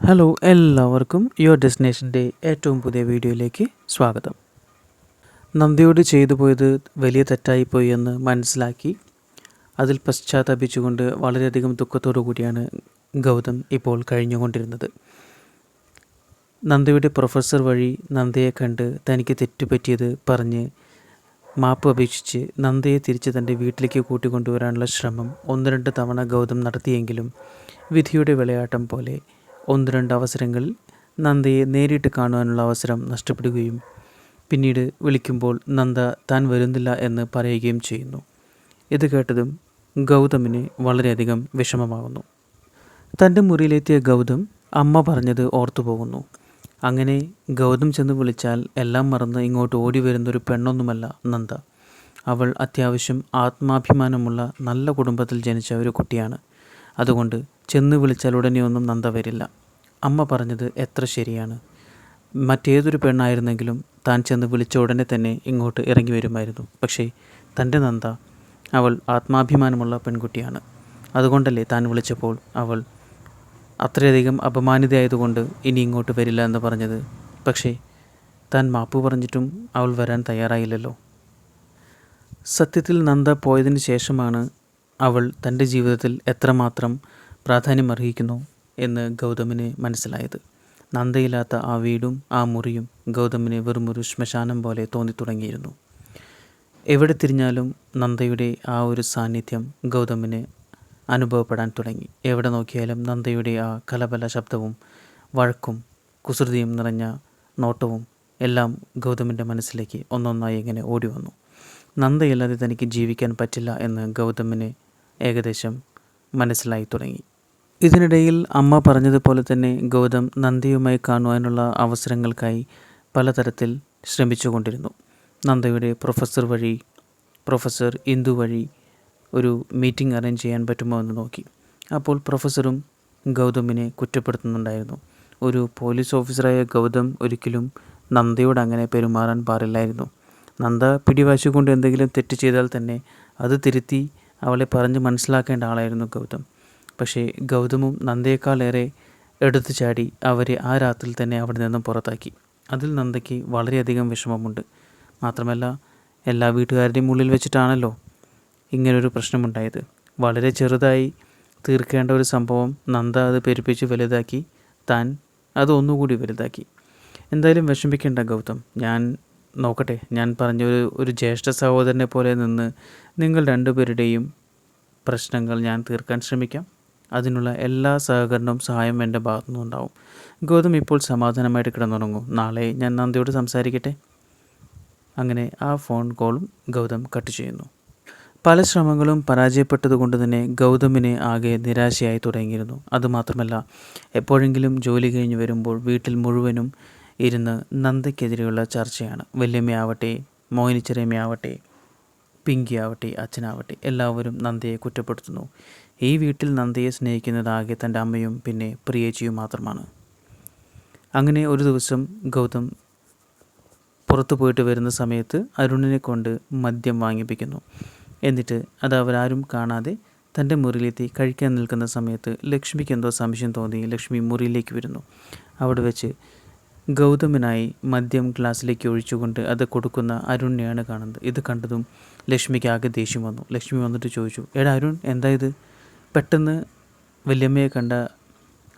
Hello എല്ലാവർക്കും your ഡെസ്റ്റിനേഷന്റെ ഏറ്റവും പുതിയ വീഡിയോയിലേക്ക് സ്വാഗതം. നന്ദിയോട് ചെയ്തു പോയത് വലിയ തെറ്റായിപ്പോയി എന്ന് മനസ്സിലാക്കി അതിൽ പശ്ചാത്തപിച്ചുകൊണ്ട് വളരെയധികം ദുഃഖത്തോടു കൂടിയാണ് ഗൗതം ഇപ്പോൾ കഴിഞ്ഞുകൊണ്ടിരുന്നത്. നന്ദിയുടെ പ്രൊഫസർ വഴി നന്ദയെ കണ്ട് തനിക്ക് തെറ്റുപറ്റിയത് പറഞ്ഞ് മാപ്പ് അപേക്ഷിച്ച് നന്ദയെ തിരിച്ച് തന്റെ വീട്ടിലേക്ക് കൂട്ടിക്കൊണ്ടുവരാനുള്ള ശ്രമം ഒന്ന് രണ്ട് തവണ ഗൗതം നടത്തിയെങ്കിലും വിധിയുടെ വിളയാട്ടം പോലെ ഒന്ന് രണ്ട് അവസരങ്ങളിൽ നന്ദയെ നേരിട്ട് കാണുവാനുള്ള അവസരം നഷ്ടപ്പെടുകയും പിന്നീട് വിളിക്കുമ്പോൾ നന്ദ താൻ വരുന്നില്ല എന്ന് പറയുകയും ചെയ്യുന്നു. ഇത് കേട്ടതും ഗൗതമിന് വളരെയധികം വിഷമമാകുന്നു തന്റെ മുറിയിലെത്തിയ ഗൗതം അമ്മ പറഞ്ഞത് ഓർത്തുപോകുന്നു അങ്ങനെ ഗൗതം ചെന്ന് വിളിച്ചാൽ എല്ലാം മറന്ന് ഇങ്ങോട്ട് ഓടി വരുന്നൊരു പെണ്ണൊന്നുമല്ല നന്ദ. അവൾ അത്യാവശ്യം ആത്മാഭിമാനമുള്ള നല്ല കുടുംബത്തിൽ ജനിച്ച ഒരു കുട്ടിയാണ്. അതുകൊണ്ട് ചെന്ന് വിളിച്ചാൽ ഉടനെയൊന്നും നന്ദ വരില്ല. അമ്മ പറഞ്ഞത് എത്ര ശരിയാണ്. മറ്റേതൊരു പെണ്ണായിരുന്നെങ്കിലും താൻ ചെന്ന് വിളിച്ച ഉടനെ തന്നെ ഇങ്ങോട്ട് ഇറങ്ങി വരുമായിരുന്നു. പക്ഷേ തന്റെ നന്ദ അവൾ ആത്മാഭിമാനമുള്ള പെൺകുട്ടിയാണ്. അതുകൊണ്ടല്ലേ താൻ വിളിച്ചപ്പോൾ അവൾ അത്രയധികം അപമാനിതയായതുകൊണ്ട് ഇനി ഇങ്ങോട്ട് വരില്ല എന്ന് പറഞ്ഞത്. പക്ഷേ താൻ മാപ്പ് പറഞ്ഞിട്ടും അവൾ വരാൻ തയ്യാറായില്ലല്ലോ. സത്യത്തിൽ നന്ദ പോയതിന് ശേഷമാണ് അവൾ തന്റെ ജീവിതത്തിൽ എത്രമാത്രം പ്രാധാന്യം അർഹിക്കുന്നു എന്ന് ഗൗതമിന് മനസ്സിലായത്. നന്ദയില്ലാത്ത ആ വീടും ആ മുറിയും ഗൗതമിന് വെറുമൊരു ശ്മശാനം പോലെ തോന്നിത്തുടങ്ങിയിരുന്നു. എവിടെ തിരിഞ്ഞാലും നന്ദയുടെ ആ ഒരു സാന്നിധ്യം ഗൗതമിന് അനുഭവപ്പെടാൻ തുടങ്ങി. എവിടെ നോക്കിയാലും നന്ദയുടെ ആ കലബല ശബ്ദവും വഴക്കും കുസൃതിയും നിറഞ്ഞ നോട്ടവും എല്ലാം ഗൗതമിന്റെ മനസ്സിലേക്ക് ഒന്നൊന്നായി ഇങ്ങനെ ഓടി വന്നു നന്ദയില്ലാതെ തനിക്ക് ജീവിക്കാൻ പറ്റില്ല എന്ന് ഗൗതമിന് ഏകദേശം മനസ്സിലായി തുടങ്ങി. ഇതിനിടയിൽ അമ്മ പറഞ്ഞതുപോലെ തന്നെ ഗൗതം നന്ദിയുമായി കാണുവാനുള്ള അവസരങ്ങൾക്കായി പലതരത്തിൽ ശ്രമിച്ചുകൊണ്ടിരുന്നു. നന്ദയുടെ പ്രൊഫസർ വഴി പ്രൊഫസർ ഇന്ദു വഴി ഒരു മീറ്റിംഗ് അറേഞ്ച് ചെയ്യാൻ പറ്റുമോ എന്ന് നോക്കി. അപ്പോൾ പ്രൊഫസറും ഗൗതമിനെ കുറ്റപ്പെടുത്തുന്നുണ്ടായിരുന്നു. ഒരു പോലീസ് ഓഫീസറായ ഗൗതം ഒരിക്കലും നന്ദയോട് അങ്ങനെ പെരുമാറാൻ പാടില്ലായിരുന്നു. നന്ദ പിടിവാശിക്കൊണ്ട് എന്തെങ്കിലും തെറ്റ് ചെയ്താൽ തന്നെ അത് തിരുത്തി അവളെ പറഞ്ഞ് മനസ്സിലാക്കേണ്ട ആളായിരുന്നു ഗൗതം. പക്ഷേ ഗൗതമും നന്ദയേക്കാളേറെ എടുത്തു ചാടി അവരെ ആ രാത്രിയിൽ തന്നെ അവിടെ നിന്നും പുറത്താക്കി. അതിൽ നന്ദയ്ക്ക് വളരെയധികം വിഷമമുണ്ട്. മാത്രമല്ല എല്ലാ വീട്ടുകാരുടെയും ഉള്ളിൽ വെച്ചിട്ടാണല്ലോ ഇങ്ങനൊരു പ്രശ്നമുണ്ടായത്. വളരെ ചെറുതായി തീർക്കേണ്ട ഒരു സംഭവം നന്ദ അത് പെരുപ്പിച്ച് വലുതാക്കി താൻ അത് ഒന്നുകൂടി വലുതാക്കി. എന്തായാലും വിഷമിക്കേണ്ട ഗൗതം. ഞാൻ നോക്കട്ടെ. ഞാൻ പറഞ്ഞ ഒരു ഒരു ജ്യേഷ്ഠ സഹോദരനെ പോലെ നിന്ന് നിങ്ങൾ രണ്ടുപേരുടെയും പ്രശ്നങ്ങൾ ഞാൻ തീർക്കാൻ ശ്രമിക്കാം. അതിനുള്ള എല്ലാ സഹകരണവും സഹായവും എന്റെ ഭാഗത്തു നിന്നുണ്ടാവും ഗൗതം ഇപ്പോൾ സമാധാനമായിട്ട് കിടന്നുറങ്ങും. നാളെ ഞാൻ നന്ദിയോട് സംസാരിക്കട്ടെ? അങ്ങനെ ആ ഫോൺ കോളും ഗൗതം കട്ട് ചെയ്യുന്നു. പല ശ്രമങ്ങളും പരാജയപ്പെട്ടതുകൊണ്ട് തന്നെ ഗൗതമിനെ ആകെ നിരാശയായി തുടങ്ങിയിരുന്നു. അതുമാത്രമല്ല എപ്പോഴെങ്കിലും ജോലി കഴിഞ്ഞ് വരുമ്പോൾ വീട്ടിൽ മുഴുവനും ഇരുന്ന് നന്ദയ്ക്കെതിരെയുള്ള ചർച്ചയാണ്. വല്യമ്മയാവട്ടെ മോഹിനിച്ചെറിയമ്മയാവട്ടെ പിങ്കി ആവട്ടെ അച്ഛനാവട്ടെ എല്ലാവരും നന്ദയെ കുറ്റപ്പെടുത്തുന്നു. ഈ വീട്ടിൽ നന്ദയെ സ്നേഹിക്കുന്നത് ആകെ തന്റെ അമ്മയും പിന്നെ പ്രിയേച്ചിയും മാത്രമാണ്. അങ്ങനെ ഒരു ദിവസം ഗൗതം പുറത്തു പോയിട്ട് വരുന്ന സമയത്ത് അരുണിനെ കൊണ്ട് മദ്യം വാങ്ങിപ്പിക്കുന്നു. എന്നിട്ട് അത് അവരാരും കാണാതെ തന്റെ മുറിയിലെത്തി കഴിക്കാൻ നിൽക്കുന്ന സമയത്ത് ലക്ഷ്മിക്ക് എന്തോ സംശയം തോന്നി. ലക്ഷ്മി മുറിയിലേക്ക് വരുന്നു. അവിടെ വെച്ച് ഗൗതമിനായി മദ്യം ഗ്ലാസ്സിലേക്ക് ഒഴിച്ചുകൊണ്ട് അത് കൊടുക്കുന്ന അരുണിനെയാണ് കാണുന്നത്. ഇത് കണ്ടതും ലക്ഷ്മിക്ക് ആകെ ദേഷ്യം വന്നു. ലക്ഷ്മി വന്നിട്ട് ചോദിച്ചു എടാ അരുൺ എന്താ ഇത്? പെട്ടെന്ന് വല്യമ്മയെ കണ്ട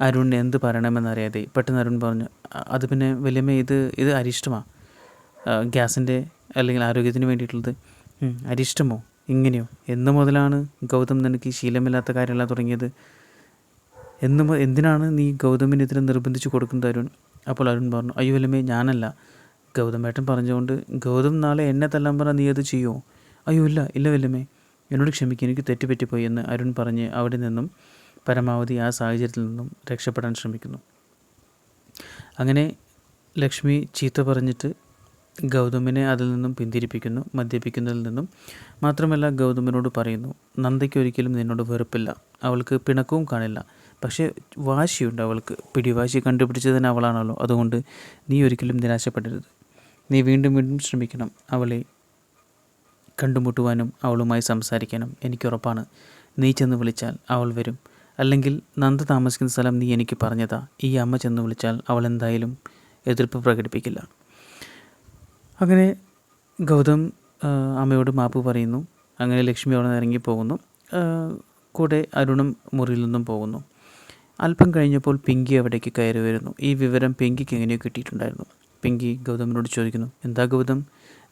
അരുണിന് എന്ത് പറയണമെന്നറിയാതെ പെട്ടെന്ന് അരുൺ പറഞ്ഞു അത് പിന്നെ വല്യമ്മ ഇത് ഇത് അരിഷ്ടമാണ് ഗ്യാസിന്റെ അല്ലെങ്കിൽ ആരോഗ്യത്തിന് വേണ്ടിയിട്ടുള്ളത്. അരിഷ്ടമോ? ഇങ്ങനെയോ? എന്ന് മുതലാണ് ഗൗതം നിനക്ക് ശീലമില്ലാത്ത കാര്യമെല്ലാം തുടങ്ങിയത്. എന്ന് എന്തിനാണ് നീ ഗൗതമിന് ഇതിനെ നിർബന്ധിച്ച് കൊടുക്കുന്നത് അരുൺ? അപ്പോൾ അരുൺ പറഞ്ഞു അയ്യോ വല്ലമേ ഞാനല്ല. ഗൗതമേട്ടൻ പറഞ്ഞുകൊണ്ട് ഗൗതം നാളെ എന്നെ തല്ലാൻ പറഞ്ഞാൽ നീ അത് ചെയ്യുമോ അയ്യോ ഇല്ല ഇല്ല വല്ലമേ എന്നോട് ക്ഷമിക്കുക എനിക്ക് തെറ്റുപറ്റിപ്പോയി എന്ന് അരുൺ പറഞ്ഞ് അവിടെ നിന്നും പരമാവധി ആ സാഹചര്യത്തിൽ നിന്നും രക്ഷപ്പെടാൻ ശ്രമിക്കുന്നു. അങ്ങനെ ലക്ഷ്മി ചീത്ത പറഞ്ഞിട്ട് ഗൗതമിനെ അതിൽ നിന്നും പിന്തിരിപ്പിക്കുന്നു മദ്യപിക്കുന്നതിൽ നിന്നും. മാത്രമല്ല ഗൗതമിനോട് പറയുന്നു നന്ദയ്ക്ക് ഒരിക്കലും നിന്നോട് വെറുപ്പില്ല. അവൾക്ക് പിണക്കവും കാണില്ല. പക്ഷേ വാശിയുണ്ട് അവൾക്ക്. പിടിവാശി കണ്ടുപിടിച്ചതിന് അവളാണല്ലോ. അതുകൊണ്ട് നീ ഒരിക്കലും നിരാശപ്പെടരുത്. നീ വീണ്ടും വീണ്ടും ശ്രമിക്കണം. അവളെ കണ്ടുമുട്ടുവാനും അവളുമായി സംസാരിക്കാനും എനിക്കുറപ്പാണ് നീ ചെന്ന് വിളിച്ചാൽ അവൾ വരും. അല്ലെങ്കിൽ നന്ദ താമസിക്കുന്ന സ്ഥലം നീ എനിക്ക് പറഞ്ഞതാ. ഈ അമ്മ ചെന്ന് വിളിച്ചാൽ അവൾ എന്തായാലും എതിർപ്പ് പ്രകടിപ്പിക്കില്ല. അങ്ങനെ ഗൗതം അമ്മയോട് മാപ്പ് പറയുന്നു. അങ്ങനെ ലക്ഷ്മി അവിടെ നിന്ന് ഇറങ്ങിപ്പോകുന്നു കൂടെ അരുണും മുറിയിൽ നിന്നും പോകുന്നു. അല്പം കഴിഞ്ഞപ്പോൾ പിങ്കി അവിടേക്ക് കയറി വരുന്നു. ഈ വിവരം പിങ്കിക്ക് എങ്ങനെയോ കിട്ടിയിട്ടുണ്ടായിരുന്നു. പിങ്കി ഗൗതമിനോട് ചോദിക്കുന്നു എന്താ ഗൗതം?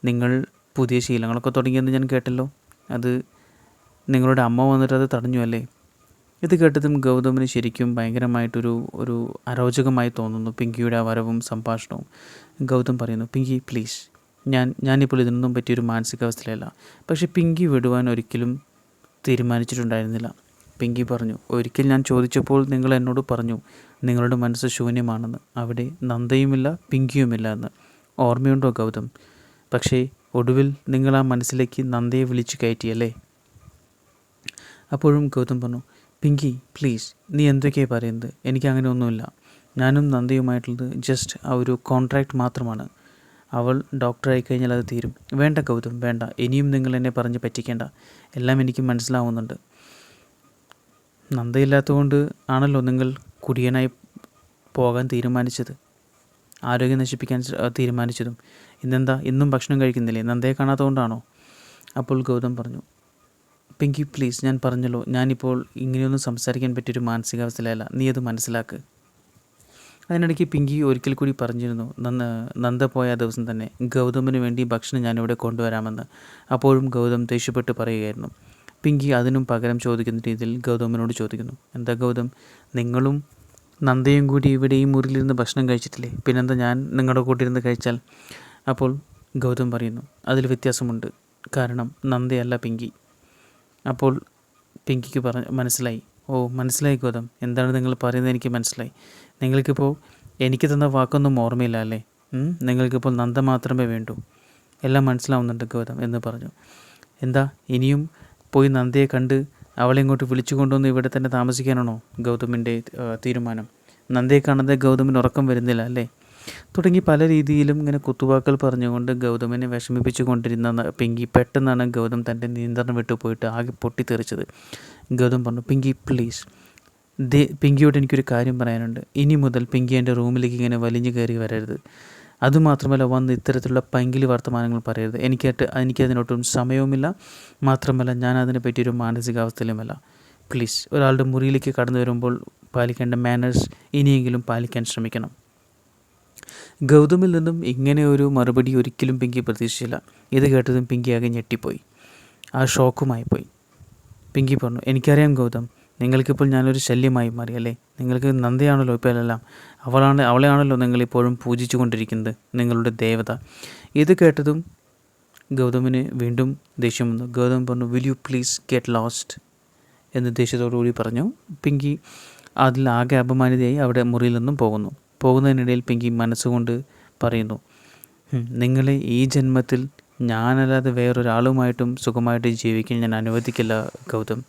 നിങ്ങൾ പുതിയ ശീലങ്ങളൊക്കെ തുടങ്ങിയെന്ന് ഞാൻ കേട്ടല്ലോ. അത് നിങ്ങളുടെ അമ്മ വന്നിട്ട് അത് തടഞ്ഞു അല്ലേ? ഇത് കേട്ടതും ഗൗതമിന് ശരിക്കും ഭയങ്കരമായിട്ടൊരു ഒരു അരോചകമായി തോന്നുന്നു. പിങ്കിയുടെ വരവും സംഭാഷണവും. ഗൗതം പറയുന്നു പിങ്കി പ്ലീസ് ഞാൻ ഞാനിപ്പോൾ ഇതിനൊന്നും പറ്റിയൊരു മാനസികാവസ്ഥയിലല്ല. പക്ഷേ പിങ്കി വിടുവാൻ ഒരിക്കലും തീരുമാനിച്ചിട്ടുണ്ടായിരുന്നില്ല. പിങ്കി പറഞ്ഞു ഒരിക്കൽ ഞാൻ ചോദിച്ചപ്പോൾ നിങ്ങൾ എന്നോട് പറഞ്ഞു നിങ്ങളുടെ മനസ്സ് ശൂന്യമാണെന്ന്. അവിടെ നന്ദയുമില്ല പിങ്കിയുമില്ല എന്ന്. ഓർമ്മയുണ്ടോ ഗൗതം? പക്ഷേ ഒടുവിൽ നിങ്ങൾ ആ മനസ്സിലേക്ക് നന്ദയെ വിളിച്ചു കയറ്റിയല്ലേ? അപ്പോഴും ഗൗതം പറഞ്ഞു പിങ്കി പ്ലീസ് നീ എന്തൊക്കെയാണ് പറയുന്നത്? എനിക്ക് അങ്ങനെ ഒന്നുമില്ല. ഞാനും നന്ദയുമായിട്ടുള്ളത് ജസ്റ്റ് ആ ഒരു കോൺട്രാക്റ്റ് മാത്രമാണ്. അവൾ ഡോക്ടറായി കഴിഞ്ഞാൽ അത് തീരും. വേണ്ട ഗൗതം വേണ്ട. ഇനിയും നിങ്ങൾ എന്നെ പറഞ്ഞ് പറ്റിക്കേണ്ട. എല്ലാം എനിക്ക് മനസ്സിലാവുന്നുണ്ട്. നന്ദയില്ലാത്തതുകൊണ്ട് ആണല്ലോ നിങ്ങൾ കുടിയനായി പോകാൻ തീരുമാനിച്ചത്. ആരോഗ്യം നശിപ്പിക്കാൻ തീരുമാനിച്ചതും. ഇന്നെന്താ? ഇന്നും ഭക്ഷണം കഴിക്കുന്നില്ലേ? നന്ദയെ കാണാത്തതുകൊണ്ടാണോ? അപ്പോൾ ഗൗതം പറഞ്ഞു പിങ്കി പ്ലീസ് ഞാൻ പറഞ്ഞല്ലോ ഞാനിപ്പോൾ ഇങ്ങനെയൊന്നും സംസാരിക്കാൻ പറ്റിയൊരു മാനസികാവസ്ഥയിലല്ല. നീ അത് മനസ്സിലാക്ക്. അതിനിടയ്ക്ക് പിങ്കി ഒരിക്കൽ കൂടി പറഞ്ഞിരുന്നു നന്ദ നന്ദ പോയ ദിവസം തന്നെ ഗൗതമിന് വേണ്ടി ഭക്ഷണം ഞാനിവിടെ കൊണ്ടുവരാമെന്ന്. അപ്പോഴും ഗൗതം ദേഷ്യപ്പെട്ട് പറയുകയായിരുന്നു. പിങ്കി അതിനും പകരം ചോദിക്കുന്ന രീതിയിൽ ഗൗതമിനോട് ചോദിക്കുന്നു എന്താ ഗൗതം നിങ്ങളും നന്ദയും കൂടി ഇവിടെ ഈ മുറിയിലിരുന്ന് ഭക്ഷണം കഴിച്ചിട്ടില്ലേ? പിന്നെന്താ ഞാൻ നിങ്ങളുടെ കൂട്ടിരുന്ന് കഴിച്ചാൽ? അപ്പോൾ ഗൗതം പറയുന്നു അതിൽ വ്യത്യാസമുണ്ട്. കാരണം നന്ദയല്ല പിങ്കി. അപ്പോൾ പിങ്കിക്ക് പറ മനസ്സിലായി. ഓ മനസ്സിലായി ഗൗതം. എന്താണ് നിങ്ങൾ പറയുന്നത് എനിക്ക് മനസ്സിലായി. നിങ്ങൾക്കിപ്പോൾ എനിക്ക് തന്ന വാക്കൊന്നും ഓർമ്മയില്ല അല്ലേ? നിങ്ങൾക്കിപ്പോൾ നന്ദ മാത്രമേ വേണ്ടൂ. എല്ലാം മനസ്സിലാവുന്നുണ്ട് ഗൗതം എന്ന് പറഞ്ഞു. എന്താ ഇനിയും പോയി നന്ദയെ കണ്ട് അവളെ ഇങ്ങോട്ട് വിളിച്ചു കൊണ്ടുവന്ന് ഇവിടെ തന്നെ താമസിക്കാനാണോ ഗൗതമിന്റെ തീരുമാനം? നന്ദയെ കാണാതെ ഗൗതമിന് ഉറക്കം വരുന്നില്ല അല്ലേ? തുടങ്ങി പല രീതിയിലും ഇങ്ങനെ കുത്തുവാക്കൾ പറഞ്ഞുകൊണ്ട് ഗൗതമിനെ വിഷമിപ്പിച്ചു കൊണ്ടിരുന്ന പിങ്കി പെട്ടെന്നാണ് ഗൗതം തന്റെ നിയന്ത്രണം വിട്ടു പോയിട്ട് ആകെ പൊട്ടിത്തെറിച്ചത്. ഗൗതം പറഞ്ഞു പിങ്കി പ്ലീസ് ദേ പിങ്കിയോട് എനിക്കൊരു കാര്യം പറയാനുണ്ട്. ഇനി മുതൽ പിങ്കി എന്റെ റൂമിലേക്ക് ഇങ്ങനെ വലിഞ്ഞു കയറി വരരുത്. അതുമാത്രമല്ല വന്ന് ഇത്തരത്തിലുള്ള പൈങ്കിളി വർത്തമാനങ്ങൾ പറയരുത്. എനിക്കായിട്ട് എനിക്കതിനൊട്ടും സമയവുമില്ല. മാത്രമല്ല ഞാൻ അതിനെ പറ്റിയൊരു മാനസികാവസ്ഥയിലുമല്ല. പ്ലീസ് ഒരാളുടെ മുറിയിലേക്ക് കടന്നു വരുമ്പോൾ പാലിക്കേണ്ട മാനേഴ്സ് ഇനിയെങ്കിലും പാലിക്കാൻ ശ്രമിക്കണം. ഗൗതമിൽ നിന്നും ഇങ്ങനെ ഒരു മറുപടി ഒരിക്കലും പിങ്കി പ്രതീക്ഷിച്ചില്ല. ഇത് കേട്ടതും പിങ്കി ആകെ ഞെട്ടിപ്പോയി. ആ ഷോക്കുമായി പോയി. പിങ്കി പറഞ്ഞു എനിക്കറിയാം ഗൗതം നിങ്ങൾക്കിപ്പോൾ ഞാനൊരു ശല്യമായി മാറി അല്ലേ നിങ്ങൾക്ക് നന്ദിയാണല്ലോ ഇപ്പോൾ എല്ലാം. അവളാണ് അവളെയാണല്ലോ നിങ്ങളിപ്പോഴും പൂജിച്ചു കൊണ്ടിരിക്കുന്നത് നിങ്ങളുടെ ദേവത. ഇത് കേട്ടതും ഗൗതമിന് വീണ്ടും ദേഷ്യം വന്നു. ഗൗതം പറഞ്ഞു will you please get lost എന്ന് ദേഷ്യത്തോടുകൂടി പറഞ്ഞു. പിങ്കി അതിൽ ആകെ അപമാനിതയായി അവിടെ മുറിയിൽ നിന്നും പോകുന്നു. പോകുന്നതിനിടയിൽ പിങ്കി മനസ്സുകൊണ്ട് പറയുന്നു നിങ്ങളെ ഈ ജന്മത്തിൽ ഞാനല്ലാതെ വേറൊരാളുമായിട്ടും സുഖമായിട്ട് ജീവിക്കാൻ ഞാൻ അനുവദിക്കില്ല ഗൗതം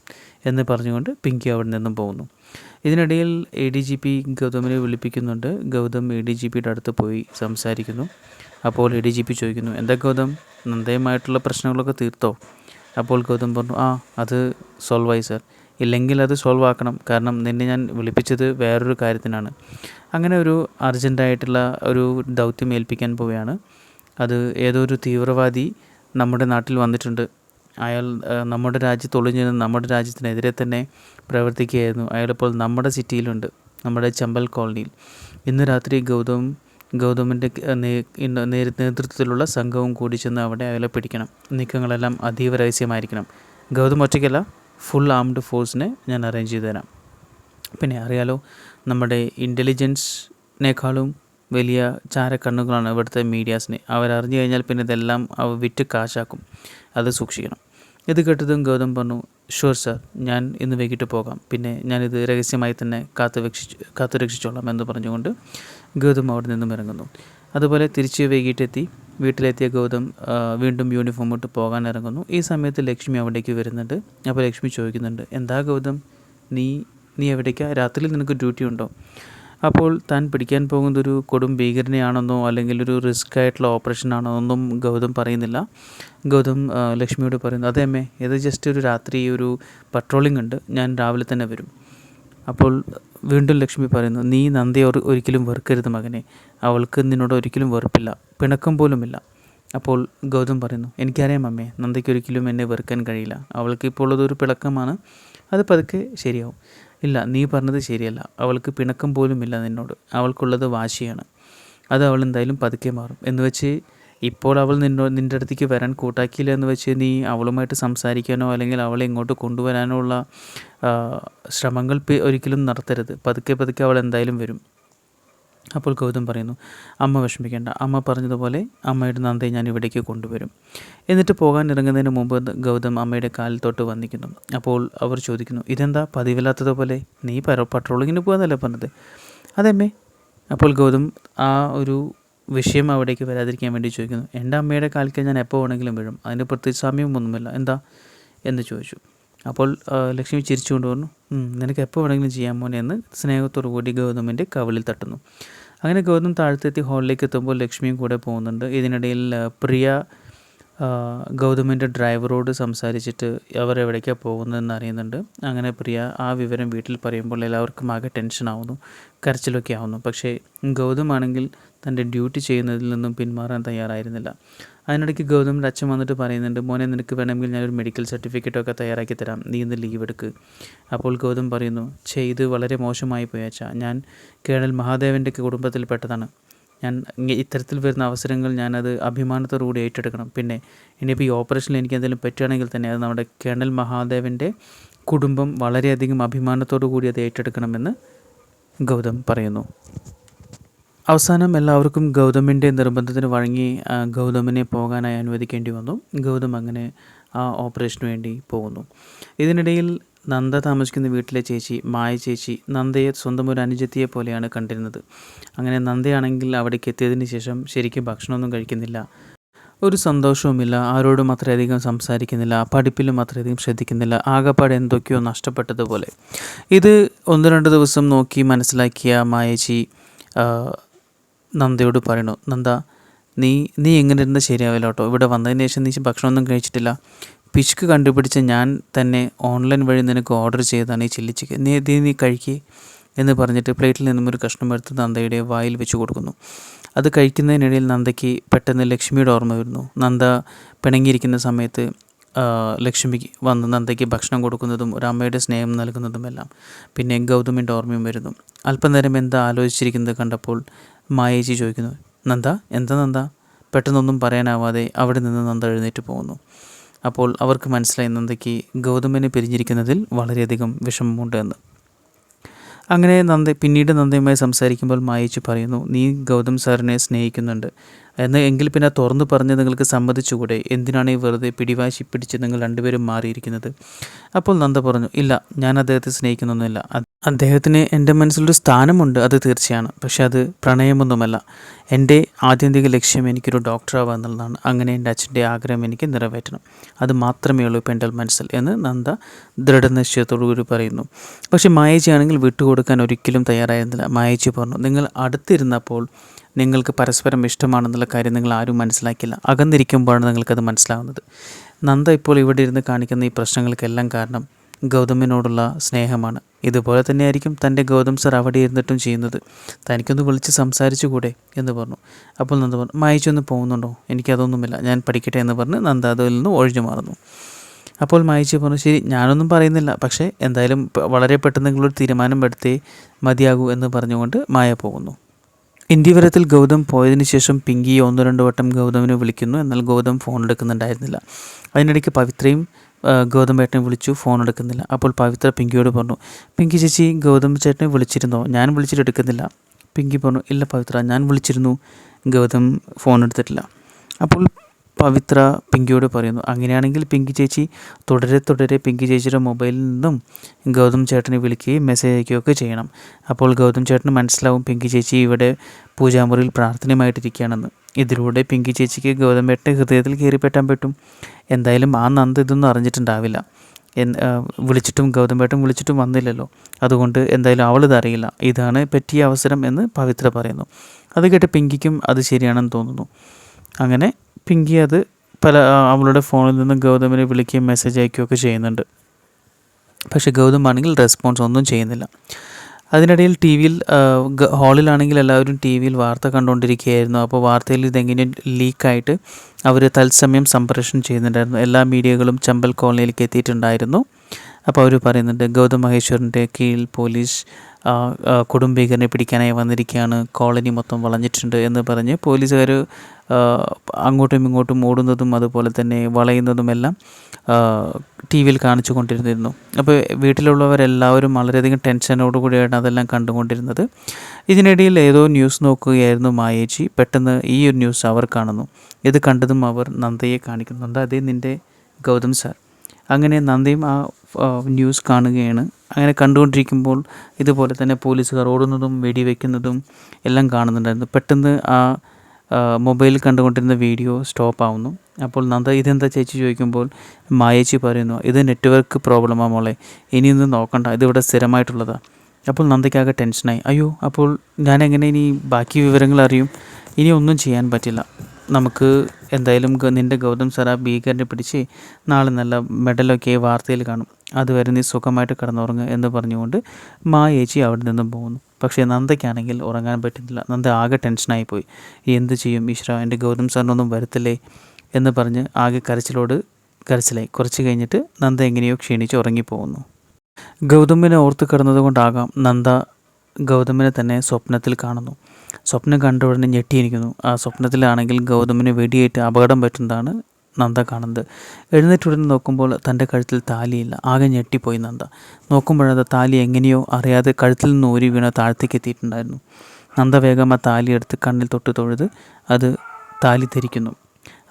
എന്ന് പറഞ്ഞുകൊണ്ട് പിങ്കി അവിടെ നിന്നും പോകുന്നു. ഇതിനിടയിൽ എ ഡി ജി പി ഗൗതമിനെ വിളിപ്പിക്കുന്നുണ്ട്. ഗൗതം എ ഡി ജി പിയുടെ അടുത്ത് പോയി സംസാരിക്കുന്നു. അപ്പോൾ എ ഡി ജി പി ചോദിക്കുന്നു എന്താ ഗൗതം? നന്ദയമായിട്ടുള്ള പ്രശ്നങ്ങളൊക്കെ തീർത്തോ? അപ്പോൾ ഗൗതം പറഞ്ഞു ആ അത് സോൾവായി സർ. ഇല്ലെങ്കിൽ അത് സോൾവ് ആക്കണം. കാരണം നിന്നെ ഞാൻ വിളിപ്പിച്ചത് വേറൊരു കാര്യത്തിനാണ്. അങ്ങനെ ഒരു അർജന്റായിട്ടുള്ള ഒരു ദൗത്യം ഏൽപ്പിക്കാൻ പോവുകയാണ്. അത് ഏതൊരു തീവ്രവാദി നമ്മുടെ നാട്ടിൽ വന്നിട്ടുണ്ട്. അയാൾ നമ്മുടെ രാജ്യത്ത് ഒളിഞ്ഞു നിന്ന് നമ്മുടെ രാജ്യത്തിനെതിരെ തന്നെ പ്രവർത്തിക്കുകയായിരുന്നു. അയാളിപ്പോൾ നമ്മുടെ സിറ്റിയിലുണ്ട് നമ്മുടെ ചമ്പൽ കോളനിയിൽ. ഇന്ന് രാത്രി ഗൗതം ഗൗതമിന്റെ നേതൃത്വത്തിലുള്ള സംഘവും കൂടി ചെന്ന് അവിടെ അയാളെ പിടിക്കണം. നീക്കങ്ങളെല്ലാം അതീവ രഹസ്യമായിരിക്കണം. ഗൗതം ഒറ്റയ്ക്കല്ല. ഫുൾ ആംഡ് ഫോഴ്സിനെ ഞാൻ അറേഞ്ച് ചെയ്തു തരാം പിന്നെ അറിയാലോ നമ്മുടെ ഇന്റലിജൻസിനേക്കാളും വലിയ ചാരക്കണ്ണുകളാണ് ഇവിടുത്തെ മീഡിയാസിനെ അവരറിഞ്ഞു കഴിഞ്ഞാൽ പിന്നെ ഇതെല്ലാം അവ വിറ്റ് കാശാക്കും. അത് സൂക്ഷിക്കണം. ഇത് കേട്ടതും ഗൗതം പറഞ്ഞു ഷുവർ സാർ ഞാൻ ഇന്ന് വൈകിട്ട് പോകാം. പിന്നെ ഞാനിത് രഹസ്യമായി തന്നെ കാത്തു രക്ഷിച്ച് കാത്തു രക്ഷിച്ചോളാം എന്ന് പറഞ്ഞുകൊണ്ട് ഗൗതം അവിടെ നിന്നും ഇറങ്ങുന്നു. അതുപോലെ തിരിച്ച് വൈകിട്ടെത്തി വീട്ടിലെത്തിയ ഗൗതം വീണ്ടും യൂണിഫോം ഇട്ട് പോകാൻ ഇറങ്ങുന്നു ഈ സമയത്ത് ലക്ഷ്മി അവിടേക്ക് വരുന്നുണ്ട്. അപ്പോൾ ലക്ഷ്മി ചോദിക്കുന്നുണ്ട് എന്താ ഗൗതം? നീ നീ എവിടേക്കാ? രാത്രിയിൽ നിനക്ക് ഡ്യൂട്ടി ഉണ്ടോ? അപ്പോൾ താൻ പിടിക്കാൻ പോകുന്നത് ഒരു കൊടും ഭീകരനെയാണെന്നോ അല്ലെങ്കിൽ ഒരു റിസ്ക് ആയിട്ടുള്ള ഓപ്പറേഷൻ ആണോ ഒന്നും ഗൗതം പറയുന്നില്ല. ഗൗതം ലക്ഷ്മിയോട് പറയുന്നു അതെ അമ്മേ ഇത് ജസ്റ്റ് ഒരു രാത്രി ഒരു പട്രോളിംഗ് ഉണ്ട്. ഞാൻ രാവിലെ തന്നെ വരും. അപ്പോൾ വീണ്ടും ലക്ഷ്മി പറയുന്നു നീ നന്ദി ഒരു ഒരിക്കലും വെറുക്കരുത് മകനെ. അവൾക്ക് നിന്നോട് ഒരിക്കലും വെറുപ്പില്ല പിണക്കം പോലുമില്ല. അപ്പോൾ ഗൗതം പറയുന്നു എനിക്കറിയാം അമ്മേ നന്ദയ്ക്ക് എന്നെ വെറുക്കാൻ കഴിയില്ല. അവൾക്ക് ഇപ്പോൾ ഉള്ളതൊരു പിണക്കമാണ് അത് പതുക്കെ ശരിയാവും. ഇല്ല നീ പറഞ്ഞത് ശരിയല്ല. അവൾക്ക് പിണക്കം പോലുമില്ല നിന്നോട്. അവൾക്കുള്ളത് വാശിയാണ്. അത് അവൾ എന്തായാലും പതുക്കെ മാറും. എന്ന് വെച്ച് ഇപ്പോൾ അവൾ നിന്നോ നിന്റെ അടുത്തേക്ക് വരാൻ കൂട്ടാക്കിയില്ല എന്ന് വെച്ച് നീ അവളുമായിട്ട് സംസാരിക്കാനോ അല്ലെങ്കിൽ അവളെ ഇങ്ങോട്ട് കൊണ്ടുവരാനോ ഉള്ള ശ്രമങ്ങൾ ഒരിക്കലും നടത്തരുത്. പതുക്കെ പതുക്കെ അവൾ എന്തായാലും വരും. അപ്പോൾ ഗൗതം പറയുന്നു അമ്മ വിഷമിക്കേണ്ട. അമ്മ പറഞ്ഞതുപോലെ അമ്മയുടെ നന്ദയെ ഞാൻ ഇവിടേക്ക് കൊണ്ടുവരും. എന്നിട്ട് പോകാൻ ഇറങ്ങുന്നതിന് മുമ്പ് ഗൗതം അമ്മയുടെ കാലിൽ തൊട്ട് വന്നിക്കുന്നു അപ്പോൾ അവർ ചോദിക്കുന്നു ഇതെന്താ? പതിവില്ലാത്തതുപോലെ നീ പട്രോളിങ്ങിന് പോകാന്നല്ലേ പറഞ്ഞത്? അതെമ്മേ. അപ്പോൾ ഗൗതം ആ ഒരു വിഷയം അവിടേക്ക് വരാതിരിക്കാൻ വേണ്ടി ചോദിക്കുന്നു എന്റെ അമ്മയുടെ കാലിൽ ഞാൻ എപ്പോൾ വേണമെങ്കിലും വീഴും? അതിന് പ്രത്യേകിച്ച് സമയമൊന്നുമില്ല. എന്താ? എന്ന് ചോദിച്ചു. അപ്പോൾ ലക്ഷ്മി ചിരിച്ചുകൊണ്ട് പറഞ്ഞു നിനക്ക് എപ്പോൾ വേണമെങ്കിലും ചെയ്യാൻ മോനെ എന്ന് സ്നേഹത്തോടു കൂടി ഗൗതമിന്റെ കവളിൽ തട്ടുന്നു. അങ്ങനെ ഗൗതം താഴത്തെത്തി ഹാളിലേക്ക് എത്തുമ്പോൾ ലക്ഷ്മിയും കൂടെ പോകുന്നുണ്ട്. ഇതിനിടയിൽ പ്രിയ ഗൗതമിന്റെ ഡ്രൈവറോട് സംസാരിച്ചിട്ട് അവർ എവിടേക്കാണ് പോകുന്നതെന്ന് അറിയുന്നുണ്ട്. അങ്ങനെ പ്രിയ ആ വിവരം വീട്ടിൽ പറയുമ്പോൾ എല്ലാവർക്കും ആകെ ടെൻഷൻ ആവുന്നു കരച്ചിലൊക്കെ ആവുന്നു. പക്ഷേ ഗൗതം ആണെങ്കിൽ തന്റെ ഡ്യൂട്ടി ചെയ്യുന്നതിൽ നിന്നും പിന്മാറാൻ തയ്യാറായിരുന്നില്ല. അതിനിടയ്ക്ക് ഗൗതമിന്റെ അച്ഛൻ വന്നിട്ട് പറയുന്നുണ്ട് മോനെ നിനക്ക് വേണമെങ്കിൽ ഞാനൊരു മെഡിക്കൽ സർട്ടിഫിക്കറ്റൊക്കെ തയ്യാറാക്കി തരാം. നീ ഇന്ന് ലീവ് എടുക്ക്. അപ്പോൾ ഗൗതം പറയുന്നു ഇത് വളരെ മോശമായി പോയി അച്ഛാ. ഞാൻ കേണൽ മഹാദേവന്റെ കുടുംബത്തിൽപ്പെട്ടതാണ്. ഞാൻ ഇത്തരത്തിൽ വരുന്ന അവസരങ്ങൾ ഞാനത് അഭിമാനത്തോടുകൂടി ഏറ്റെടുക്കണം. പിന്നെ ഇനിയിപ്പോൾ ഈ ഓപ്പറേഷനിൽ എനിക്ക് എന്തെങ്കിലും പറ്റുകയാണെങ്കിൽ തന്നെ അത് നമ്മുടെ കേണൽ മഹാദേവന്റെ കുടുംബം വളരെയധികം അഭിമാനത്തോടു കൂടി അത് ഏറ്റെടുക്കണമെന്ന് ഗൗതം പറയുന്നു. അവസാനം എല്ലാവർക്കും ഗൗതമിന്റെ നിർബന്ധത്തിന് വഴങ്ങി ഗൗതമിനെ പോകാനായി അനുവദിക്കേണ്ടി വന്നു. ഗൗതം അങ്ങനെ ആ ഓപ്പറേഷന് വേണ്ടി പോകുന്നു. ഇതിനിടയിൽ നന്ദ താമസിക്കുന്ന വീട്ടിലെ ചേച്ചി മായ ചേച്ചി നന്ദയെ സ്വന്തം ഒരു അനുജത്തിയെ പോലെയാണ് കണ്ടിരുന്നത്. അങ്ങനെ നന്ദയാണെങ്കിൽ അവിടേക്ക് എത്തിയതിന് ശേഷം ശരിക്കും ഭക്ഷണമൊന്നും കഴിക്കുന്നില്ല. ഒരു സന്തോഷവുമില്ല. ആരോടും അത്രയധികം സംസാരിക്കുന്നില്ല. പഠിപ്പിലും അത്രയധികം ശ്രദ്ധിക്കുന്നില്ല. ആകെപ്പാടെ എന്തൊക്കെയോ നഷ്ടപ്പെട്ടതുപോലെ. ഇത് ഒന്ന് രണ്ട് ദിവസം നോക്കി മനസ്സിലാക്കിയ മായേച്ചി നന്ദയോട് പറയണു നന്ദ നീ നീ എങ്ങനെ ഇരുന്ന് ശരിയാവില്ല കേട്ടോ? ഇവിടെ വന്നതിന് ശേഷം നീ ഭക്ഷണമൊന്നും കഴിച്ചിട്ടില്ല. പിശുക്ക് കണ്ടുപിടിച്ച് ഞാൻ തന്നെ ഓൺലൈൻ വഴി നിനക്ക് ഓർഡർ ചെയ്തതാണ് ഈ ചില്ലി ചിക്കൻ. നീ ഇത് നീ കഴിക്കേ എന്ന് പറഞ്ഞിട്ട് പ്ലേറ്റിൽ നിന്നും ഒരു കഷ്ണം എടുത്ത് നന്ദയുടെ വായിൽ വെച്ച് കൊടുക്കുന്നു. അത് കഴിക്കുന്നതിനിടയിൽ നന്ദയ്ക്ക് പെട്ടെന്ന് ലക്ഷ്മിയുടെ ഓർമ്മ വരുന്നു. നന്ദ പിണങ്ങിയിരിക്കുന്ന സമയത്ത് ലക്ഷ്മിക്ക് വന്ന് നന്ദയ്ക്ക് ഭക്ഷണം കൊടുക്കുന്നതും ഒരു അമ്മയുടെ സ്നേഹം നൽകുന്നതുമെല്ലാം. പിന്നെ ഗൗതമിന്റെ ഓർമ്മയും വരുന്നു. അല്പനേരം എന്താ ആലോചിച്ചിരിക്കുന്നത് കണ്ടപ്പോൾ മായേച്ചി ചോദിക്കുന്നു നന്ദ എന്താ നന്ദ? പെട്ടെന്നൊന്നും പറയാനാവാതെ അവിടെ നിന്ന് നന്ദ എഴുന്നേറ്റ് പോകുന്നു. അപ്പോൾ അവർക്ക് മനസ്സിലായി നന്ദയ്ക്ക് ഗൗതമിനെ പിരിഞ്ഞിരിക്കുന്നതിൽ വളരെയധികം വിഷമമുണ്ട് എന്ന് അങ്ങനെ നന്ദ പിന്നീട് നന്ദയുമായി സംസാരിക്കുമ്പോൾ മായേച്ചി പറയുന്നു നീ ഗൗതം സാറിനെ സ്നേഹിക്കുന്നുണ്ട്. എന്ന് എങ്കിൽ പിന്നെ തുറന്നു പറഞ്ഞ് നിങ്ങൾക്ക് സമ്മതിച്ചുകൂടെ? എന്തിനാണ് ഈ വെറുതെ പിടിവാശി പിടിച്ച് നിങ്ങൾ രണ്ടുപേരും മാറിയിരിക്കുന്നത്? അപ്പോൾ നന്ദ പറഞ്ഞു ഇല്ല ഞാൻ അദ്ദേഹത്തെ സ്നേഹിക്കുന്നൊന്നുമില്ല. അദ്ദേഹത്തിന് എന്റെ മനസ്സിലൊരു സ്ഥാനമുണ്ട് അത് തീർച്ചയാണ്. പക്ഷെ അത് പ്രണയമൊന്നുമല്ല. എന്റെ ആത്യന്തിക ലക്ഷ്യം എനിക്കൊരു ഡോക്ടറാവുക എന്നുള്ളതാണ്. അങ്ങനെ എന്റെ അച്ഛന്റെ ആഗ്രഹം എനിക്ക് നിറവേറ്റണം. അത് മാത്രമേ ഉള്ളൂ ഇപ്പം എന്റെ മനസ്സിൽ എന്ന് നന്ദ ദൃഢനിശ്ചയത്തോടുകൂടി പറയുന്നു. പക്ഷേ മായേച്ചി ആണെങ്കിൽ വിട്ടുകൊടുക്കാൻ ഒരിക്കലും തയ്യാറായിരുന്നില്ല. മായേച്ചി പറഞ്ഞു നിങ്ങൾ അടുത്തിരുന്നപ്പോൾ നിങ്ങൾക്ക് പരസ്പരം ഇഷ്ടമാണെന്നുള്ള കാര്യം നിങ്ങൾ ആരും മനസ്സിലാക്കില്ല. അകന്നിരിക്കുമ്പോഴാണ് നിങ്ങൾക്കത് മനസ്സിലാവുന്നത്. നന്ദ ഇപ്പോൾ ഇവിടെ ഇരുന്ന് കാണിക്കുന്ന ഈ പ്രശ്നങ്ങൾക്കെല്ലാം കാരണം ഗൗതമിനോടുള്ള സ്നേഹമാണ്. ഇതുപോലെ തന്നെയായിരിക്കും തന്റെ ഗൗതം സർ അവിടെ ഇരുന്നിട്ടും ചെയ്യുന്നത്. തനിക്കൊന്ന് വിളിച്ച് സംസാരിച്ചുകൂടെ എന്ന് പറഞ്ഞു. അപ്പോൾ നന്ദ പറഞ്ഞു മായിച്ചൊന്ന് പോകുന്നുണ്ടോ? എനിക്കതൊന്നുമില്ല ഞാൻ പഠിക്കട്ടെ എന്ന് പറഞ്ഞ് നന്ദ അതിൽ നിന്ന് ഒഴിഞ്ഞു മാറുന്നു. അപ്പോൾ മായിച്ചു പറഞ്ഞു ശരി ഞാനൊന്നും പറയുന്നില്ല. പക്ഷേ എന്തായാലും വളരെ പെട്ടെന്ന് നിങ്ങളൊരു തീരുമാനം എടുത്തേ മതിയാകൂ എന്ന് പറഞ്ഞുകൊണ്ട് മായ പോകുന്നു. ഇന്ത്യവരത്തിൽ ഗൗതം പോയതിന് ശേഷം പിങ്കി ഒന്ന് രണ്ട് വട്ടം ഗൗതമിനെ വിളിക്കുന്നു. എന്നാൽ ഗൗതം ഫോൺ എടുക്കുന്നുണ്ടായിരുന്നില്ല. അതിനിടയ്ക്ക് പവിത്രയും ഗൗതം ചേട്ടനെ വിളിച്ചു ഫോൺ എടുക്കുന്നില്ല. അപ്പോൾ പവിത്ര പിങ്കിയോട് പറഞ്ഞു പിങ്കി ചേച്ചി ഗൗതം ചേട്ടനെ വിളിച്ചിരുന്നോ? ഞാൻ വിളിച്ചിട്ട് എടുക്കുന്നില്ല. പിങ്കി പറഞ്ഞു ഇല്ല പവിത്ര ഞാൻ വിളിച്ചിരുന്നു. ഗൗതം ഫോൺ എടുത്തിട്ടില്ല. അപ്പോൾ പവിത്ര പിങ്കിയോട് പറയുന്നു. അങ്ങനെയാണെങ്കിൽ പിങ്കി ചേച്ചി തുടരെ തുടരെ പിങ്കി ചേച്ചിയുടെ മൊബൈലിൽ നിന്നും ഗൗതം ചേട്ടനെ വിളിക്കുകയും മെസ്സേജ് അയക്കുകയൊക്കെ ചെയ്യണം. അപ്പോൾ ഗൗതം ചേട്ടന് മനസ്സിലാവും പിങ്കി ചേച്ചി ഇവിടെ പൂജാമുറിയിൽ പ്രാർത്ഥനയുമായിട്ടിരിക്കുകയാണെന്ന്. ഇതിലൂടെ പിങ്കി ചേച്ചിക്ക് ഗൗതം ഏട്ടന്റെ ഹൃദയത്തിൽ കയറിപ്പറ്റാൻ പറ്റും. എന്തായാലും ആ നന്ദ ഇതൊന്നും അറിഞ്ഞിട്ടുണ്ടാവില്ല. വിളിച്ചിട്ടും ഗൗതം ഏട്ടൻ വിളിച്ചിട്ടും വന്നില്ലല്ലോ. അതുകൊണ്ട് എന്തായാലും അവളിത് അറിയില്ല. ഇതാണ് പറ്റിയ അവസരം എന്ന് പവിത്ര പറയുന്നു. അത് കേട്ട് പിങ്കിക്കും അത് ശരിയാണെന്ന് തോന്നുന്നു. അങ്ങനെ പിങ്കി അത് പല അവളുടെ ഫോണിൽ നിന്ന് ഗൗതമിനെ വിളിക്കുകയും മെസ്സേജ് അയക്കുകയൊക്കെ ചെയ്യുന്നുണ്ട്. പക്ഷെ ഗൗതം ആണെങ്കിൽ റെസ്പോൺസ് ഒന്നും ചെയ്യുന്നില്ല. അതിനിടയിൽ ടി വിയിൽ ഹാളിലാണെങ്കിൽ എല്ലാവരും ടി വിയിൽ വാർത്ത കണ്ടുകൊണ്ടിരിക്കുകയായിരുന്നു. അപ്പോൾ വാർത്തയിൽ ഇതെങ്ങനെ ലീക്കായിട്ട് അവർ തത്സമയം സംപ്രേഷണം ചെയ്യുന്നുണ്ടായിരുന്നു. എല്ലാ മീഡിയകളും ചമ്പൽ കോളനിയിലേക്ക് എത്തിയിട്ടുണ്ടായിരുന്നു. അപ്പോൾ അവർ പറയുന്നുണ്ട് ഗൗതം മഹേശ്വറിന്റെ കീഴിൽ പോലീസ് ആ, പിടിക്കാനായി വന്നിരിക്കുകയാണ്. കോളനി മൊത്തം വളഞ്ഞിട്ടുണ്ട് എന്ന് പറഞ്ഞ് പോലീസുകാർ അങ്ങോട്ടും ഇങ്ങോട്ടും ഓടുന്നതും അതുപോലെ തന്നെ വളയുന്നതുമെല്ലാം ടി വിയിൽ കാണിച്ചു കൊണ്ടിരുന്നിരുന്നു അപ്പോൾ വീട്ടിലുള്ളവരെല്ലാവരും വളരെയധികം ടെൻഷനോട് കൂടിയാണ് അതെല്ലാം കണ്ടുകൊണ്ടിരുന്നത്. ഇതിനിടയിൽ ഏതോ ന്യൂസ് നോക്കുകയായിരുന്നു മായേച്ചി. പെട്ടെന്ന് ഈ ഒരു ന്യൂസ് അവർ കാണുന്നു. ഇത് കണ്ടതും അവർ നന്ദയെ കാണിക്കുന്നുണ്ട്. അതേ നിന്റെ ഗൗതം സാർ. അങ്ങനെ നന്ദയും ആ ന്യൂസ് കാണുകയാണ്. അങ്ങനെ കണ്ടുകൊണ്ടിരിക്കുമ്പോൾ ഇതുപോലെ തന്നെ പോലീസുകാർ ഓടുന്നതും വെടിവെക്കുന്നതും എല്ലാം കാണുന്നുണ്ടായിരുന്നു. പെട്ടെന്ന് ആ, മൊബൈലിൽ കണ്ടുകൊണ്ടിരുന്ന വീഡിയോ സ്റ്റോപ്പ് ആവുന്നു. അപ്പോൾ നന്ദ ഇതെന്താ ചേച്ചി ചോദിക്കുമ്പോൾ മായേച്ചി പറയുന്നു ഇത് നെറ്റ്വർക്ക് പ്രോബ്ലമാണ് മോളെ. ഇനിയൊന്നും നോക്കണ്ട. ഇതിവിടെ സ്ഥിരമായിട്ടുള്ളതാണ് അപ്പോൾ നന്ദയ്ക്കാകെ ടെൻഷനായി അയ്യോ അപ്പോൾ ഞാൻ എങ്ങനെ ഇനി ബാക്കി വിവരങ്ങൾ അറിയും? ഇനി ഒന്നും ചെയ്യാൻ പറ്റില്ല. നമുക്ക് എന്തായാലും നിന്റെ ഗൗതം സാർ ആ ഭീകരനെ പിടിച്ച് നാളെ നല്ല മെഡലൊക്കെ വാർത്തയിൽ കാണും. അതുവരെ നീ സുഖമായിട്ട് കിടന്നുറങ്ങുക എന്ന് പറഞ്ഞുകൊണ്ട് മായേച്ചി അവിടെ നിന്നും പോകുന്നു. പക്ഷേ നന്ദയ്ക്കാണെങ്കിൽ ഉറങ്ങാൻ പറ്റുന്നില്ല. നന്ദ ആകെ ടെൻഷനായി പോയി എന്ത് ചെയ്യും ഈശ്വര എന്റെ ഗൗതം സാറിനൊന്നും വരത്തില്ലേ? എന്ന് പറഞ്ഞ് ആകെ കരച്ചിലോട് കരച്ചിലായി. കുറച്ച് കഴിഞ്ഞിട്ട് നന്ദ എങ്ങനെയോ ക്ഷീണിച്ച് ഉറങ്ങിപ്പോകുന്നു. ഗൗതമിനെ ഓർത്ത് കിടന്നതുകൊണ്ടാകാം നന്ദ ഗൗതമിനെ തന്നെ സ്വപ്നത്തിൽ കാണുന്നു. സ്വപ്നം കണ്ട ഉടനെ ഞെട്ടിയിരിക്കുന്നു. ആ സ്വപ്നത്തിലാണെങ്കിൽ ഗൗതമിന് വെടിയേറ്റ് അപകടം പറ്റുന്നതാണ് നന്ദ കാണുന്നത്. എഴുന്നേറ്റുടനെ നോക്കുമ്പോൾ തന്റെ കഴുത്തിൽ താലിയില്ല. ആകെ ഞെട്ടിപ്പോയി നന്ദ. നോക്കുമ്പോഴത് താലി എങ്ങനെയോ അറിയാതെ കഴുത്തിൽ നിന്ന് ഊരി വീണ താഴത്തേക്ക് എത്തിയിട്ടുണ്ടായിരുന്നു. നന്ദ വേഗം ആ താലി എടുത്ത് കണ്ണിൽ തൊട്ട് തൊഴുത് അത് താലി ധരിക്കുന്നു.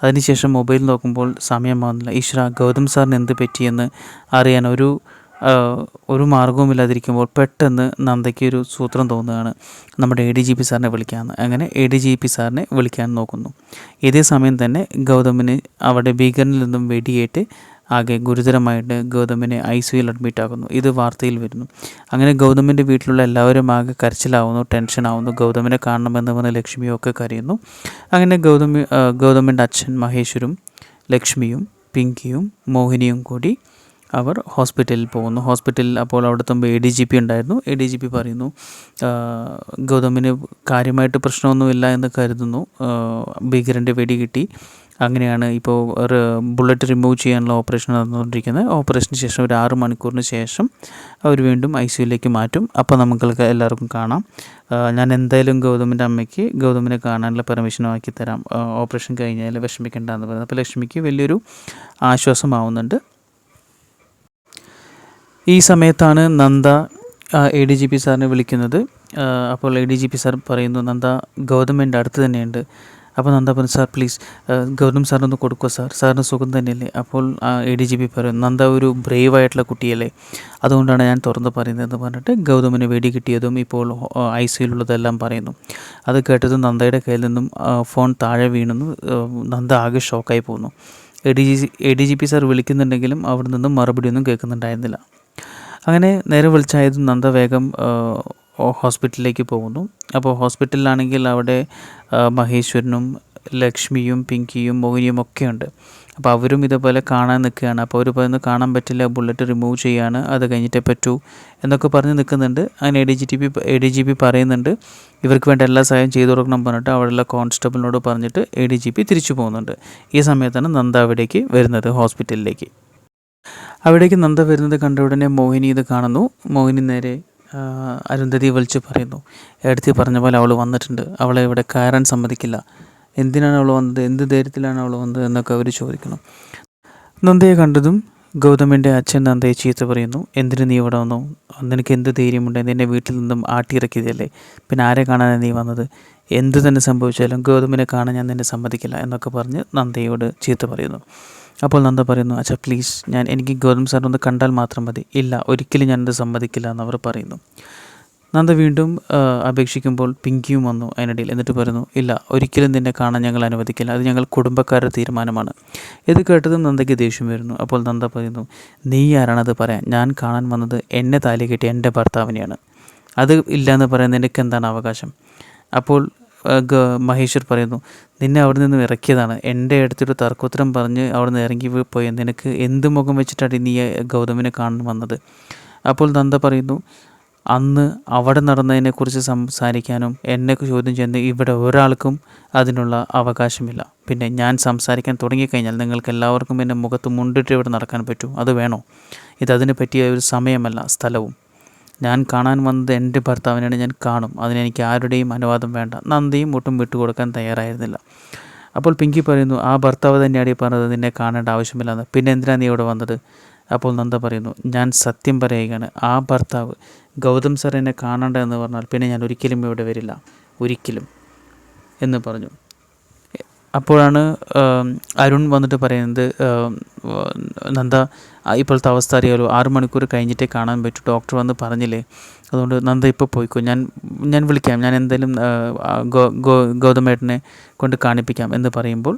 അതിനുശേഷം മൊബൈൽ നോക്കുമ്പോൾ സമയം വന്നില്ല ഈശ്വര ഗൗതം സാറിന് എന്ത് പറ്റിയെന്ന് അറിയാൻ ഒരു ഒരു മാർഗവുമില്ലാതിരിക്കുമ്പോൾ പെട്ടെന്ന് നന്ദയ്ക്ക് ഒരു സൂത്രം തോന്നുകയാണ്. നമ്മുടെ എ ഡി ജി പി സാറിനെ വിളിക്കാമെന്ന് അങ്ങനെ എ ഡി ജി പി സാറിനെ വിളിക്കാൻ നോക്കുന്നു. ഇതേ സമയം തന്നെ ഗൗതമിന് അവിടെ ഭീകരനിൽ നിന്നും വെടിയേറ്റ് ആകെ ഗുരുതരമായിട്ട് ഗൗതമിനെ ഐ സിയുയിൽ അഡ്മിറ്റ് ആകുന്നു ഇത് വാർത്തയിൽ വരുന്നു. അങ്ങനെ ഗൗതമിന്റെ വീട്ടിലുള്ള എല്ലാവരും ആകെ കരച്ചിലാവുന്നു ടെൻഷനാവുന്നു. ഗൗതമിനെ കാണണമെന്ന് വന്ന് ലക്ഷ്മിയും ഒക്കെ കരയുന്നു. അങ്ങനെ ഗൗതമി ഗൗതമിന്റെ അച്ഛൻ മഹേശ്വരും ലക്ഷ്മിയും പിങ്കിയും മോഹിനിയും കൂടി അവർ ഹോസ്പിറ്റലിൽ പോകുന്നു. ഹോസ്പിറ്റലിൽ അപ്പോൾ അവിടുത്തെ എ ഡി ജി പി ഉണ്ടായിരുന്നു. എ ഡി ജി പി പറയുന്നു ഗൗതമിന് കാര്യമായിട്ട് പ്രശ്നമൊന്നുമില്ല എന്ന് കരുതുന്നു. ഭീകരന്റെ വെടി കിട്ടി. അങ്ങനെയാണ് ഇപ്പോൾ ഒരു ബുള്ളറ്റ് റിമൂവ് ചെയ്യാനുള്ള ഓപ്പറേഷൻ നടന്നുകൊണ്ടിരിക്കുന്നത്. ഓപ്പറേഷന് ശേഷം ഒരു ആറ് മണിക്കൂറിന് ശേഷം അവർ വീണ്ടും ഐ സിയുലേക്ക് മാറ്റും. അപ്പോൾ നമുക്ക് എല്ലാവർക്കും കാണാം. ഞാൻ എന്തായാലും ഗൗതമിന്റെ അമ്മയ്ക്ക് ഗൗതമിനെ കാണാനുള്ള പെർമിഷൻ ആക്കി തരാം. ഓപ്പറേഷൻ കഴിഞ്ഞാൽ വിഷമിക്കേണ്ടതെന്ന് പറയുന്നത് അപ്പോൾ ലക്ഷ്മിക്ക് വലിയൊരു ആശ്വാസമാവുന്നുണ്ട്. ഈ സമയത്താണ് Nanda A D G P സാറിനെ വിളിക്കുന്നത്. അപ്പോൾ A D G P sir പറയുന്നു നന്ദ ഗൗതം എന്റെ അടുത്ത് തന്നെയുണ്ട്. അപ്പോൾ നന്ദ പറഞ്ഞു സാർ പ്ലീസ് ഗൗതം സാറിനൊന്ന് കൊടുക്കുക സാർ? സാറിന് സുഖം തന്നെയല്ലേ? അപ്പോൾ എ ഡി ജി പി പറയും നന്ദ ഒരു ബ്രേവ് ആയിട്ടുള്ള കുട്ടിയല്ലേ? അതുകൊണ്ടാണ് ഞാൻ തുറന്ന് പറയുന്നതെന്ന് പറഞ്ഞിട്ട് ഗൗതമിന് വെടി കിട്ടിയതും ഇപ്പോൾ ഐ സിയിലുള്ളതെല്ലാം പറയുന്നു. അത് കേട്ടതും നന്ദയുടെ കയ്യിൽ നിന്നും ഫോൺ താഴെ വീണുന്നു നന്ദ ആകെ ഷോക്കായി പോകുന്നു A D G A D G P sir വിളിക്കുന്നുണ്ടെങ്കിലും അവിടെ നിന്നും മറുപടിയൊന്നും കേൾക്കുന്നുണ്ടായിരുന്നില്ല. അങ്ങനെ നേരെ വിളിച്ചായത് നന്ദ വേഗം ഹോസ്പിറ്റലിലേക്ക് പോകുന്നു. അപ്പോൾ ഹോസ്പിറ്റലിലാണെങ്കിൽ അവിടെ മഹേശ്വരനും ലക്ഷ്മിയും പിങ്കിയും മോഹിനിയും ഒക്കെ ഉണ്ട്. അപ്പോൾ അവരും ഇതേപോലെ കാണാൻ നിൽക്കുകയാണ്. അപ്പോൾ അവർ പറയുന്നു കാണാൻ പറ്റില്ല ബുള്ളറ്റ് റിമൂവ് ചെയ്യാണ് അത് കഴിഞ്ഞിട്ടേ പറ്റൂ എന്നൊക്കെ പറഞ്ഞ് നിൽക്കുന്നുണ്ട്. അങ്ങനെ A D G T P A D G P പറയുന്നുണ്ട്. ഇവർക്ക് വേണ്ട എല്ലാ സഹായം ചെയ്തു കൊടുക്കണം പറഞ്ഞിട്ട് അവിടെയുള്ള കോൺസ്റ്റബിളിനോട് പറഞ്ഞിട്ട് എ ഡി ജി പി തിരിച്ചു പോകുന്നുണ്ട്. ഈ സമയത്താണ് നന്ദ അവിടേക്ക് വരുന്നത് ഹോസ്പിറ്റലിലേക്ക്. അവിടേക്ക് നന്ദ വരുന്നത് കണ്ട ഉടനെ മോഹിനി ഇത് കാണുന്നു. മോഹിനി നേരെ അരുന്ധതി വിളിച്ച് പറയുന്നു. എടുത്തി പറഞ്ഞ പോലെ അവൾ വന്നിട്ടുണ്ട്. അവളെ ഇവിടെ കയറാൻ സമ്മതിക്കില്ല. എന്തിനാണ് അവൾ വന്നത്? എന്ത് ധൈര്യത്തിലാണ് അവൾ വന്നത്? എന്നൊക്കെ അവർ ചോദിക്കുന്നു. നന്ദയെ കണ്ടതും ഗൗതമിന്റെ അച്ഛൻ നന്ദയെ ചീത്ത പറയുന്നു. എന്തിനു നീ ഇവിടെ വന്നു? നിനക്ക് എന്ത് ധൈര്യമുണ്ട്? നിന്നെ വീട്ടിൽ നിന്നും ആട്ടിയിറക്കിയതല്ലേ? പിന്നെ ആരെ കാണാനാണ് നീ വന്നത്? എന്ത് തന്നെ സംഭവിച്ചാലും ഗൗതമിനെ കാണാൻ ഞാൻ നിന്നെ സമ്മതിക്കില്ല എന്നൊക്കെ പറഞ്ഞ് നന്ദയോട് ചീത്ത പറയുന്നു. അപ്പോൾ നന്ദ പറയുന്നു അച്ഛാ പ്ലീസ് ഞാൻ എനിക്ക് ഗൗതം സാർ ഒന്ന് കണ്ടാൽ മാത്രം മതി. ഇല്ല ഒരിക്കലും ഞാനത് സമ്മതിക്കില്ല എന്ന് അവർ പറയുന്നു. നന്ദ വീണ്ടും അപേക്ഷിക്കുമ്പോൾ പിങ്കിയും വന്നു അതിനിടയിൽ എന്നിട്ട് പറയുന്നു ഇല്ല ഒരിക്കലും നിന്നെ കാണാൻ ഞങ്ങൾ അനുവദിക്കില്ല. അത് ഞങ്ങൾ കുടുംബക്കാരുടെ തീരുമാനമാണ്. ഇത് കേട്ടതും നന്ദയ്ക്ക് ദേഷ്യം വരുന്നു. അപ്പോൾ നന്ദ പറയുന്നു നീ ആരാണത് പറയാൻ? ഞാൻ കാണാൻ വന്നത് എന്നെ താലി കെട്ടിയ എന്റെ ഭർത്താവിനെയാണ്. അത് ഇല്ലയെന്ന് പറയാൻ നിനക്ക് എന്താണ് അവകാശം? അപ്പോൾ മഹേശ്വർ പറയുന്നു നിന്നെ അവിടെ നിന്ന് ഇറക്കിയതാണ്. എന്റെ അടുത്തൊരു തർക്കോത്തരം പറഞ്ഞ് അവിടെ നിന്ന് ഇറങ്ങി പോയി- നിനക്ക് എന്ത് മുഖം വെച്ചിട്ടാണ് നീ ഗൗതമിനെ കാണാൻ വന്നത്? അപ്പോൾ നന്ദ പറയുന്നു അന്ന് അവിടെ നടന്നതിനെക്കുറിച്ച് സംസാരിക്കാനും എന്നെ ചോദ്യം ചെയ്യുന്ന ഇവിടെ ഒരാൾക്കും അതിനുള്ള അവകാശമില്ല. പിന്നെ ഞാൻ സംസാരിക്കാൻ തുടങ്ങിക്കഴിഞ്ഞാൽ നിങ്ങൾക്ക് എല്ലാവർക്കും എന്റെ മുഖത്ത് മുണ്ടിട്ട് ഇവിടെ നടക്കാൻ പറ്റും. അത് വേണോ? ഇതതിന് പറ്റിയ ഒരു സമയമല്ല സ്ഥലവും. ഞാൻ കാണാൻ വന്നത് എന്റെ ഭർത്താവിനാണ് ഞാൻ കാണും. അതിനെനിക്ക് ആരുടെയും അനുവാദം വേണ്ട. നന്ദിയും ഒട്ടും വിട്ടുകൊടുക്കാൻ തയ്യാറായിരുന്നില്ല. അപ്പോൾ പിങ്കി പറയുന്നു ആ ഭർത്താവ് തന്നെയാണ് ഈ പറഞ്ഞത്. നിന്നെ കാണേണ്ട ആവശ്യമില്ലെന്ന്. പിന്നെ എന്തിനാണ് നീ ഇവിടെ വന്നത്? അപ്പോൾ നന്ദ പറയുന്നു ഞാൻ സത്യം പറയുകയാണ്. ആ ഭർത്താവ് ഗൗതം സാർ എന്നെ കാണണ്ട എന്ന് പറഞ്ഞാൽ പിന്നെ ഞാൻ ഒരിക്കലും ഇവിടെ വരില്ല. ഒരിക്കലും. എന്ന് പറഞ്ഞു. അപ്പോഴാണ് അരുൺ വന്നിട്ട് പറയുന്നത് നന്ദ ഇപ്പോഴത്തെ അവസ്ഥ അറിയാലോ ആറ് മണിക്കൂർ കഴിഞ്ഞിട്ടേ കാണാൻ പറ്റൂ ഡോക്ടർ വന്ന് പറഞ്ഞില്ലേ. അതുകൊണ്ട് നന്ദ ഇപ്പോൾ പോയിക്കോ ഞാൻ ഞാൻ വിളിക്കാം ഞാൻ എന്തായാലും ഗൗതമേട്ടനെ കൊണ്ട് കാണിപ്പിക്കാം എന്ന് പറയുമ്പോൾ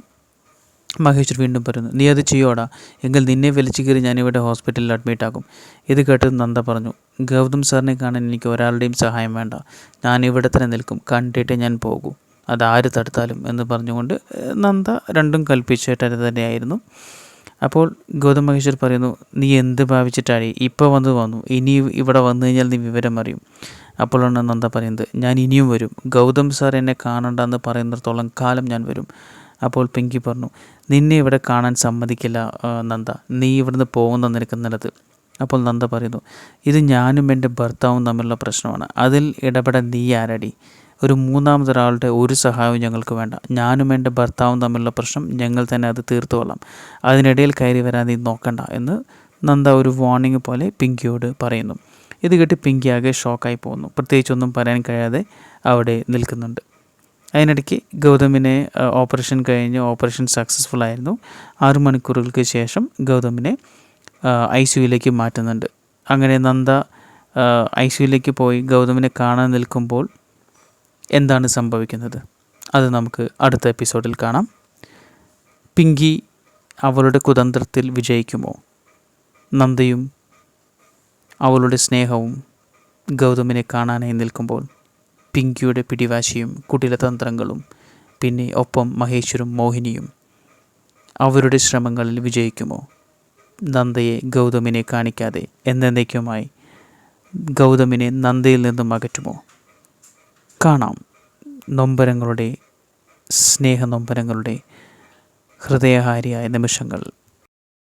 മഹേശ്വർ വീണ്ടും പറയുന്നു നീ അത് ചെയ്യോടാ എങ്കിൽ നിന്നെ വലിച്ചു കയറി ഞാനിവിടെ ഹോസ്പിറ്റലിൽ അഡ്മിറ്റ് ആകും ഇത് കേട്ട് നന്ദ പറഞ്ഞു ഗൗതം സാറിനെ കാണാൻ എനിക്ക് ഒരാളുടെയും സഹായം വേണ്ട ഞാൻ ഇവിടെ തന്നെ നിൽക്കും കണ്ടിട്ടേ ഞാൻ പോകൂ. അത് ആര് തടുത്താലും എന്ന് പറഞ്ഞുകൊണ്ട് നന്ദ രണ്ടും കൽപ്പിച്ചിട്ട് തന്നെയായിരുന്നു. അപ്പോൾ ഗൗതം മഹേശ്വർ പറയുന്നു നീ എന്ത് ഭാവിച്ചിട്ടാണ് ഇപ്പോൾ വന്ന് വന്നു. ഇനി ഇവിടെ വന്നു കഴിഞ്ഞാൽ നീ വിവരം അറിയും. അപ്പോഴാണ് നന്ദ പറയുന്നത് ഞാൻ ഇനിയും വരും. ഗൗതം സാർ എന്നെ കാണണ്ട കാണണ്ടെന്ന് പറയുന്നിടത്തോളം കാലം ഞാൻ വരും. അപ്പോൾ പിങ്കി പറഞ്ഞു നിന്നെ ഇവിടെ കാണാൻ സമ്മതിക്കില്ല നന്ദ. നീ ഇവിടുന്ന് പോകുന്ന നിനക്ക് അപ്പോൾ നന്ദ പറയുന്നു ഇത് ഞാനും എന്റെ ഭർത്താവും തമ്മിലുള്ള പ്രശ്നമാണ്. അതിൽ ഇടപെടാൻ നീ ആരടി? ഒരു മൂന്നാമതൊരാളുടെ ഒരു സഹായവും ഞങ്ങൾക്ക് വേണ്ട. ഞാനും എന്റെ ഭർത്താവും തമ്മിലുള്ള പ്രശ്നം ഞങ്ങൾ തന്നെ അത് തീർത്തുകൊള്ളാം. അതിനിടയിൽ കയറി വരാൻ നീ നോക്കണ്ട എന്ന് നന്ദ ഒരു വാർണിംഗ് പോലെ പിങ്കിയോട് പറയുന്നു. ഇത് കേട്ട് പിങ്കി ആകെ ഷോക്കായി പോകുന്നു. പ്രത്യേകിച്ചൊന്നും പറയാൻ കഴിയാതെ അവിടെ നിൽക്കുന്നുണ്ട്. അതിനിടയ്ക്ക് ഗൗതമിനെ ഓപ്പറേഷൻ കഴിഞ്ഞ് ഓപ്പറേഷൻ സക്സസ്ഫുൾ ആയിരുന്നു. ആറു മണിക്കൂറുകൾക്ക് ശേഷം ഗൗതമിനെ ഐ സിയുയിലേക്ക് മാറ്റുന്നുണ്ട്. അങ്ങനെ നന്ദ ഐ സിയുയിലേക്ക് പോയി ഗൗതമിനെ കാണാൻ നിൽക്കുമ്പോൾ എന്താണ് സംഭവിക്കുന്നത്? അത് നമുക്ക് അടുത്ത എപ്പിസോഡിൽ കാണാം. പിങ്കി അവളുടെ കുതന്ത്രത്തിൽ വിജയിക്കുമോ? നന്ദയും അവളുടെ സ്നേഹവും ഗൗതമിനെ കാണാനായി നിൽക്കുമ്പോൾ പിങ്കിയുടെ പിടിവാശിയും കുടിലതന്ത്രങ്ങളും പിന്നെ ഒപ്പം മഹേശ്വരും മോഹിനിയും അവരുടെ ശ്രമങ്ങളിൽ വിജയിക്കുമോ? നന്ദയെ ഗൗതമിനെ കാണിക്കാതെ എന്നേക്കുമായി ഗൗതമിനെ നന്ദയിൽ നിന്നും അകറ്റുമോ? കാണാം. നൊമ്പരങ്ങളുടെ സ്നേഹ നൊമ്പരങ്ങളുടെ ഹൃദയഹാരിയായ നിമിഷങ്ങൾ.